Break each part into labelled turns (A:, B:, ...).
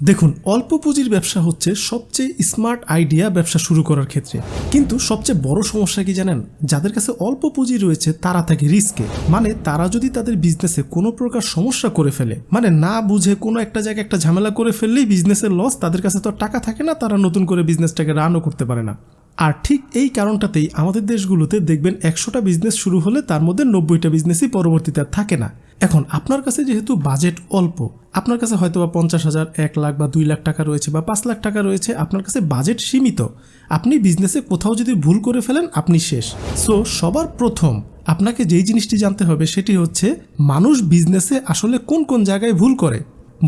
A: দেখুন, অল্প পুঁজির ব্যবসা হচ্ছে সবচেয়ে স্মার্ট আইডিয়া ব্যবসা শুরু করার ক্ষেত্রে। কিন্তু সবচেয়ে বড় সমস্যা কি জানেন? যাদের কাছে অল্প পুঁজি রয়েছে, তারা থাকে রিস্কে। মানে তারা যদি তাদের বিজনেসে কোনো প্রকার সমস্যা করে ফেলে মানে না বুঝে কোনো একটা জায়গায় একটা ঝামেলা করে ফেললেই বিজনেসের লস তাদের কাছে তো টাকা থাকে না, তারা নতুন করে বিজনেসটাকে রানও করতে পারে না। আর ঠিক এই কারণটাতেই আমাদের দেশগুলোতে দেখবেন একশোটা বিজনেস শুরু হলে তার মধ্যে নব্বইটা বিজনেসই পরবর্তীতে আর থাকে না। এখন, আপনার কাছে যেহেতু বাজেট অল্প, আপনার কাছে হয়তো বা পঞ্চাশ হাজার, এক লাখ বা দুই লাখ টাকা রয়েছে বা পাঁচ লাখ টাকা রয়েছে, আপনার কাছে বাজেট সীমিত। আপনি বিজনেসে কোথাও যদি ভুল করে ফেলেন, আপনি শেষ। সো সবার প্রথম আপনাকে যেই জিনিসটি জানতে হবে, সেটি হচ্ছে মানুষ বিজনেসে আসলে কোন কোন জায়গায় ভুল করে।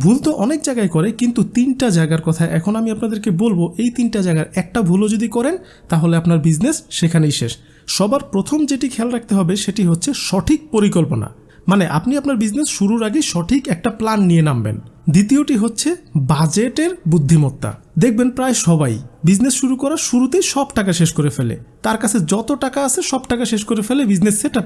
A: ভুল তো অনেক জায়গায় করে, কিন্তু তিনটা জায়গার কথা এখন আমি আপনাদেরকে বলব। এই তিনটা জায়গার একটা ভুলও যদি করেন, তাহলে আপনার বিজনেস সেখানেই শেষ। সবার প্রথম যেটি খেয়াল রাখতে হবে, সেটি হচ্ছে সঠিক পরিকল্পনা। মানে আপনি আপনার বিজনেস শুরুর আগে সঠিক একটা প্ল্যান নিয়ে নামবেন। দ্বিতীয়টি হচ্ছে বাজেটের বুদ্ধিমত্তা। দেখবেন প্রায় সবাই বিজনেস শুরু করার শুরুতেই সব টাকা শেষ করে ফেলে। তার কাছে যত টাকা আছে সব টাকা শেষ করে ফেলে বিজনেস সেট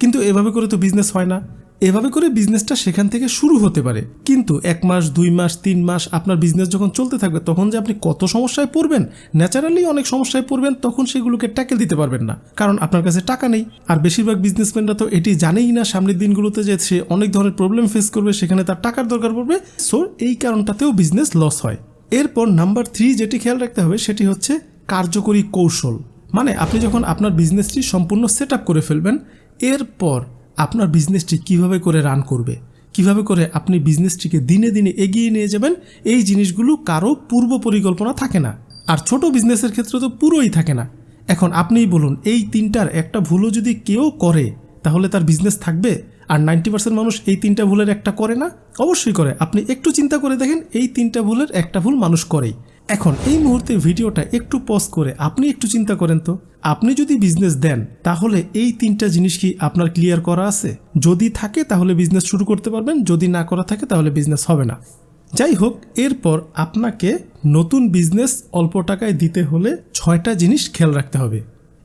A: কিন্তু এভাবে করে তো বিজনেস হয় না। এভাবে করে বিজনেসটা সেখান থেকে শুরু হতে পারে। কিন্তু এক মাস, দুই মাস, তিন মাস আপনার বিজনেস যখন চলতে থাকবে, তখন যে আপনি কত সমস্যায় পড়বেন ন্যাচারালি অনেক সমস্যায় পড়বেন, তখন সেগুলোকে ট্যাকেল দিতে পারবেন না। কারণ আপনার কাছে টাকা নেই। আর বেশিরভাগ বিজনেসম্যানরা তো এটি জানেই না সামনের দিনগুলোতে যে সে অনেক ধরনের প্রবলেম ফেস করবে, সেখানে তার টাকার দরকার পড়বে। সো এই কারণটাতেও বিজনেস লস হয়। এরপর নাম্বার থ্রি যেটি খেয়াল রাখতে হবে, সেটি হচ্ছে কার্যকরী কৌশল। মানে আপনি যখন আপনার বিজনেসটি সম্পূর্ণ সেট করে ফেলবেন, এরপর আপনার বিজনেসটি কীভাবে করে রান করবে? কীভাবে করে আপনি বিজনেসটিকে দিনে দিনে এগিয়ে নিয়ে যাবেন? এই জিনিসগুলো কারও পূর্ব পরিকল্পনা থাকে না। আর ছোট বিজনেসের ক্ষেত্রে তো পুরোই থাকে না। এখন আপনিই বলুন, এই তিনটার একটা ভুলও যদি কেউ করে, তাহলে তার বিজনেস থাকবে? আর নাইনটি পার্সেন্ট মানুষ এই তিনটা ভুলের একটা করে না? অবশ্যই করে। আপনি একটু চিন্তা করে দেখেন, এই তিনটা ভুলের একটা ভুল মানুষ করেই। এখন এই মুহূর্তে ভিডিওটা একটু পজ করে আপনি একটু চিন্তা করেন তো। আপনি যদি বিজনেস দেন, তাহলে এই তিনটা জিনিস কি আপনার ক্লিয়ার করা আছে? যদি থাকে, তাহলে বিজনেস শুরু করতে পারবেন। যদি না করা থাকে, তাহলে বিজনেস হবে না। যাই হোক, এরপর আপনাকে নতুন বিজনেস অল্প টাকায় দিতে হলে ছয়টা জিনিস খেয়াল রাখতে হবে।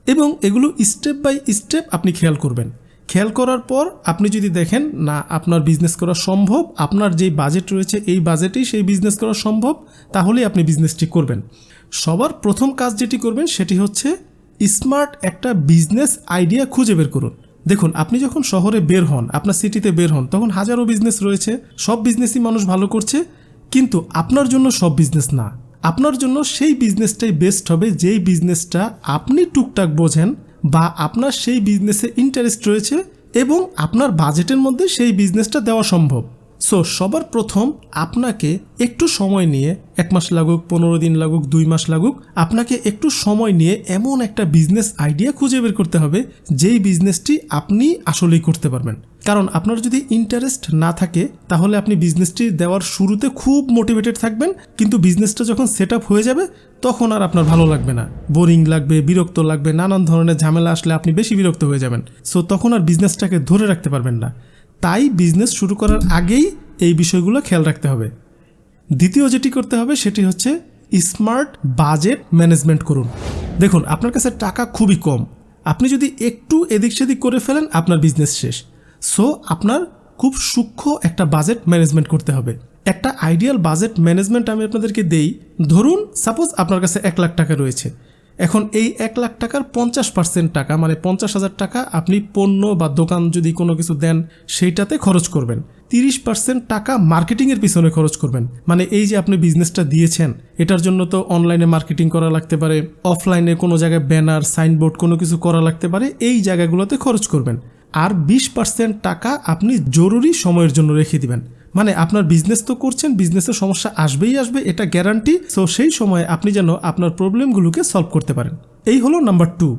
A: এবং এগুলো স্টেপ বাই স্টেপ আপনি খেয়াল করবেন। খেয়াল করার পর আপনি যদি দেখেন, না, আপনার বিজনেস করা সম্ভব, আপনার যেই বাজেট রয়েছে এই বাজেটেই সেই বিজনেস করা সম্ভব, তাহলেই আপনি বিজনেসটি করবেন। সবার প্রথম কাজ যেটি করবেন সেটি হচ্ছে স্মার্ট একটা বিজনেস আইডিয়া খুঁজে বের করুন। দেখুন, আপনি যখন শহরে বের হন, আপনার সিটিতে বের হন, তখন হাজারো বিজনেস রয়েছে, সব বিজনেসই মানুষ ভালো করছে, কিন্তু আপনার জন্য সব বিজনেস না। আপনার জন্য সেই বিজনেসটাই বেস্ট হবে, যেই বিজনেসটা আপনি টুকটাক বোঝেন বা আপনার সেই বিজনেসে ইন্টারেস্ট রয়েছে এবং আপনার বাজেটের মধ্যে সেই বিজনেসটা দেওয়া সম্ভব। সো সবার প্রথম আপনাকে একটু সময় নিয়ে, এক মাস লাগুক, পনেরো দিন লাগুক, দুই মাস লাগুক, আপনাকে একটু সময় নিয়ে এমন একটা বিজনেস আইডিয়া খুঁজে বের করতে হবে, যেই বিজনেসটি আপনি আসলেই করতে পারবেন। কারণ আপনার যদি ইন্টারেস্ট না থাকে, তাহলে আপনি বিজনেসটি দেওয়ার শুরুতে খুব মোটিভেটেড থাকবেন। কিন্তু বিজনেসটা যখন সেট হয়ে যাবে, তখন আর আপনার ভালো লাগবে না। বোরিং লাগবে, বিরক্ত লাগবে, নানান ধরনের ঝামেলা আসলে আপনি বেশি বিরক্ত হয়ে যাবেন। সো তখন আর বিজনেসটাকে ধরে রাখতে পারবেন না। তাই বিজনেস শুরু করার আগেই এই বিষয়গুলো খেয়াল রাখতে হবে। দ্বিতীয় যেটি করতে হবে, সেটি হচ্ছে স্মার্ট বাজেট ম্যানেজমেন্ট করুন। দেখুন, আপনার কাছে টাকা খুবই কম। আপনি যদি একটু এদিক সেদিক করে ফেলেন, আপনার বিজনেস শেষ। সো আপনার খুব সূক্ষ্ম একটা বাজেট ম্যানেজমেন্ট করতে হবে। একটা আইডিয়াল বাজেট ম্যানেজমেন্ট আমি আপনাদেরকে দেই, ধরুন সাপোজ আপনার কাছে এক লাখ টাকা রয়েছে। এখন এই এক লাখ টাকার পঞ্চাশ পার্সেন্ট টাকা মানে পঞ্চাশ হাজার টাকা আপনি পণ্য বা দোকান যদি কোনো কিছু দেন, সেইটাতে খরচ করবেন। তিরিশ পার্সেন্ট টাকা মার্কেটিংয়ের পিছনে খরচ করবেন। মানে এই যে আপনি বিজনেসটা দিয়েছেন, এটার জন্য তো অনলাইনে মার্কেটিং করা লাগতে পারে অফলাইনে কোনো জায়গায় ব্যানার সাইনবোর্ড কোনো কিছু করা লাগতে পারে, এই জায়গাগুলোতে খরচ করবেন। আর বিশ পার্সেন্ট টাকা আপনি জরুরি সময়ের জন্য রেখে দিবেন। মানে আপনার বিজনেস তো করছেন বিজনেসের সমস্যা আসবেই আসবে, এটা গ্যারান্টি সো সেই সময় আপনি যেন আপনার প্রবলেমগুলোকে সলভ করতে পারেন। এই হলো নাম্বার টু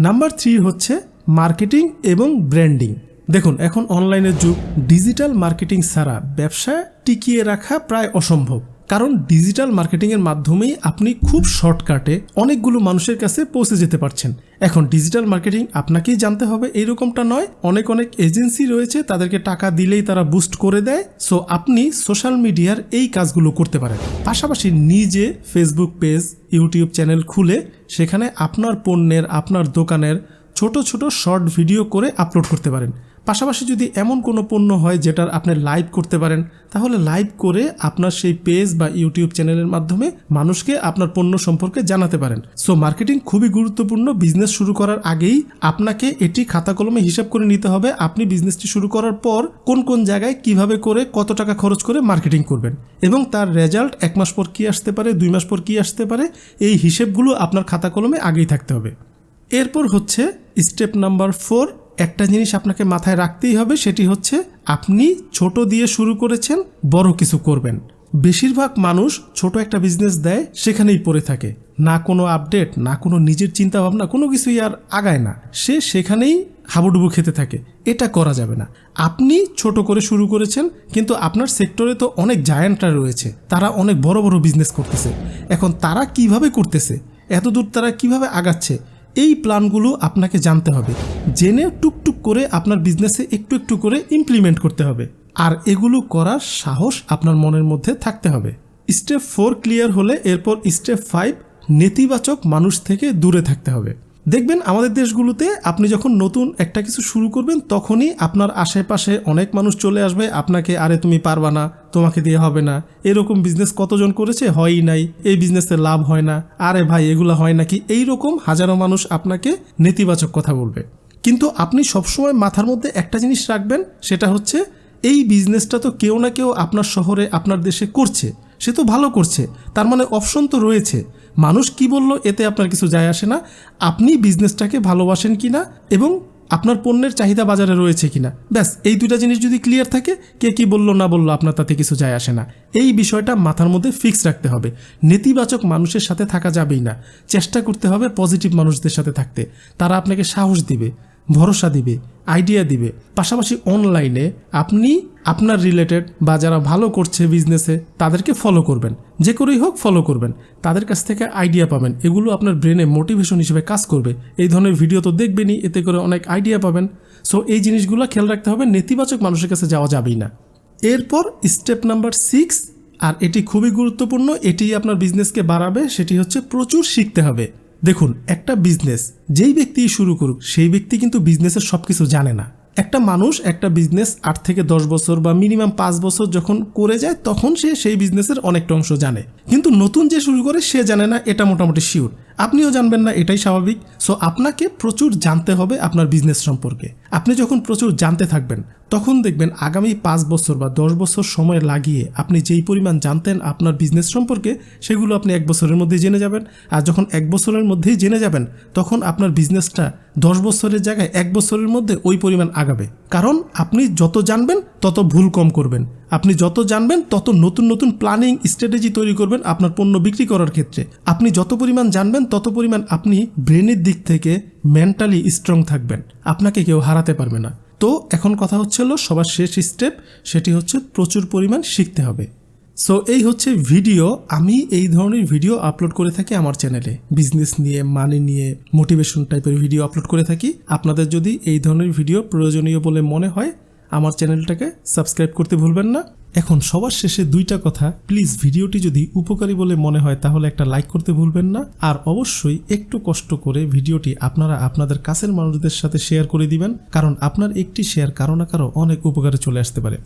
A: নাম্বার থ্রি হচ্ছে মার্কেটিং এবং ব্র্যান্ডিং দেখুন, এখন অনলাইনের যুগ ডিজিটাল মার্কেটিং ছাড়া ব্যবসা টিকিয়ে রাখা প্রায় অসম্ভব। কারণ ডিজিটাল মার্কেটিংয়ের মাধ্যমেই আপনি খুব শর্টকাটে অনেকগুলো মানুষের কাছে পৌঁছে যেতে পারছেন। এখন ডিজিটাল মার্কেটিং আপনাকেই জানতে হবে, এইরকমটা নয়। অনেক অনেক এজেন্সি রয়েছে, তাদেরকে টাকা দিলেই তারা বুস্ট করে দেয়। সো আপনি সোশ্যাল মিডিয়ার এই কাজগুলো করতে পারেন। পাশাপাশি নিজে ফেসবুক পেজ, ইউটিউব চ্যানেল খুলে সেখানে আপনার পণ্যের, আপনার দোকানের ছোট ছোট শর্ট ভিডিও করে আপলোড করতে পারেন। পাশাপাশি যদি এমন কোনো পণ্য হয় যেটার আপনি লাইভ করতে পারেন, তাহলে লাইভ করে আপনার সেই পেজ বা ইউটিউব চ্যানেলের মাধ্যমে মানুষকে আপনার পণ্য সম্পর্কে জানাতে পারেন। সো মার্কেটিং খুবই গুরুত্বপূর্ণ। বিজনেস শুরু করার আগেই আপনাকে এটি খাতা কলমে হিসাব করে নিতে হবে, আপনি বিজনেসটি শুরু করার পর কোন কোন জায়গায় কীভাবে করে কত টাকা খরচ করে মার্কেটিং করবেন এবং তার রেজাল্ট এক মাস পর কী আসতে পারে, দুই মাস পর কী আসতে পারে, এই হিসেবগুলো আপনার খাতা কলমে আগেই থাকতে হবে। এরপর হচ্ছে স্টেপ নাম্বার ফোর একটা জিনিস আপনাকে মাথায় রাখতেই হবে, সেটি হচ্ছে আপনি ছোট দিয়ে শুরু করেছেন, বড় কিছু করবেন। বেশিরভাগ মানুষ ছোট একটা বিজনেস দেয়, সেখানেই পড়ে থাকে। না কোনো আপডেট না কোনো নিজের চিন্তা ভাবনা কোনো কিছুই আর আগায় না। সে সেখানেই হাবুডুবু খেতে থাকে। এটা করা যাবে না। আপনি ছোট করে শুরু করেছেন, কিন্তু আপনার সেক্টরে তো অনেক জায়ান্টরা রয়েছে। তারা অনেক বড় বড় বিজনেস করতেছে। এখন তারা কীভাবে করতেছে? এত দূর তারা কীভাবে আগাচ্ছে? এই প্ল্যানগুলো আপনাকে জানতে হবে। জেনে টুকটুক করে আপনার বিজনেসে একটু একটু করে ইমপ্লিমেন্ট করতে হবে। আর এগুলো করার সাহস আপনার মনের মধ্যে থাকতে হবে। স্টেপ ফোর ক্লিয়ার হলে এরপর স্টেপ ফাইভ নেতিবাচক মানুষ থেকে দূরে থাকতে হবে। দেখবেন আমাদের দেশগুলোতে আপনি যখন নতুন একটা কিছু শুরু করবেন, তখনই আপনার আশেপাশে অনেক মানুষ চলে আসবে, আপনাকে আরে তুমি পারবা না, তোমাকে দিয়ে হবে না। এরকম বিজনেস কতজন করেছে? হয়ই নাই। এই বিজনেসে লাভ হয় না। আরে ভাই, এগুলো হয় নাকি? এই রকম হাজারো মানুষ আপনাকে নেতিবাচক কথা বলবে। কিন্তু আপনি সবসময় মাথার মধ্যে একটা জিনিস রাখবেন, সেটা হচ্ছে এই বিজনেসটা তো কেউ না কেউ আপনার শহরে, আপনার দেশে করছে। সে তো ভালো করছে। তার মানে অপশন তো রয়েছে। মানুষ কি বলল, এতে আপনার কিছু যায় আসে না। আপনি বিজনেসটাকে ভালোবাসেন কিনা এবং আপনার পণ্যের চাহিদা বাজারে রয়েছে কিনা। ব্যাস, এই দুইটা জিনিস যদি ক্লিয়ার থাকে, কে কি বলল, না বলল, আপনার তাতে কিছু যায় আসে না। এই বিষয়টা মাথার মধ্যে ফিক্স রাখতে হবে। নেতিবাচক মানুষের সাথে থাকা যাবেই না। চেষ্টা করতে হবে পজিটিভ মানুষদের সাথে থাকতে। তারা আপনাকে সাহস দিবে। ভরসা দিবে আইডিয়া দিবে। পাশাপাশি অনলাইনে আপনি আপনার রিলেটেড বা যারা ভালো করছে বিজনেসে তাদেরকে ফলো করবেন। যে করেই হোক ফলো করবেন। তাদের কাছ থেকে আইডিয়া পাবেন। এগুলো আপনার ব্রেনে মোটিভেশন হিসেবে কাজ করবে। এই ধরনের ভিডিও তো দেখবেনই, এতে করে অনেক আইডিয়া পাবেন। সো এই জিনিসগুলো খেয়াল রাখতে হবে, নেতিবাচক মানুষের কাছে যাওয়া যাবেই না। এরপর স্টেপ নাম্বার সিক্স আর এটি খুবই গুরুত্বপূর্ণ, এটি আপনার বিজনেসকে বাড়াবে, সেটি হচ্ছে প্রচুর শিখতে হবে। দেখুন, একটা বিজনেস যেই ব্যক্তি শুরু করুক, সেই ব্যক্তি কিন্তু বিজনেসের সব কিছু জানে না। একটা মানুষ একটা বিজনেস আট থেকে দশ বছর বা মিনিমাম পাঁচ বছর যখন করে যায়, তখন সে সেই বিজনেসের অনেকটা অংশ জানে। কিন্তু নতুন যে শুরু করে, সে জানে না, এটা মোটামুটি শিওর আপনিও জানবেন না, এটাই স্বাভাবিক। সো আপনাকে প্রচুর জানতে হবে আপনার বিজনেস সম্পর্কে। আপনি যখন প্রচুর জানতে থাকবেন, তখন দেখবেন আগামী পাঁচ বছর বা দশ বছর সময় লাগিয়ে আপনি যেই পরিমাণ জানতেন আপনার বিজনেস সম্পর্কে, সেগুলো আপনি এক বছরের মধ্যেই জেনে যাবেন। আর যখন এক বছরের মধ্যেই জেনে যাবেন, তখন আপনার বিজনেসটা দশ বছরের জায়গায় এক বছরের মধ্যে ওই পরিমাণ আগাবে। কারণ আপনি যত জানবেন তত ভুল কম করবেন। আপনি যত জানবেন, তত নতুন নতুন প্ল্যানিং স্ট্র্যাটেজি তৈরি করবেন আপনার পণ্য বিক্রি করার ক্ষেত্রে। আপনি যত পরিমাণ জানবেন, তত পরিমাণ আপনি ব্রেনের দিক থেকে মেন্টালি স্ট্রং থাকবেন। আপনাকে কেউ হারাতে পারবে না। তো এখন কথা হচ্ছিল সবার শেষ স্টেপ সেটি হচ্ছে প্রচুর পরিমাণ শিখতে হবে। সো এই হচ্ছে ভিডিও আমি এই ধরনের ভিডিও আপলোড করে থাকি আমার চ্যানেলে বিজনেস নিয়ে মানি নিয়ে মোটিভেশন টাইপের ভিডিও আপলোড করে থাকি। আপনাদের যদি এই ধরনের ভিডিও প্রয়োজনীয় বলে মনে হয় আমার চ্যানেলটাকে সাবস্ক্রাইব করতে ভুলবেন না। এখন সবার শেষে দুইটা কথা। প্লিজ ভিডিওটি যদি উপকারী বলে মনে হয়, তাহলে একটা লাইক করতে ভুলবেন না। আর অবশ্যই একটু কষ্ট করে ভিডিওটি আপনারা আপনাদের কাছের মানুষদের সাথে শেয়ার করে দিবেন, কারণ আপনার একটি শেয়ার কারও না কারও অনেক উপকারে চলে আসতে পারে।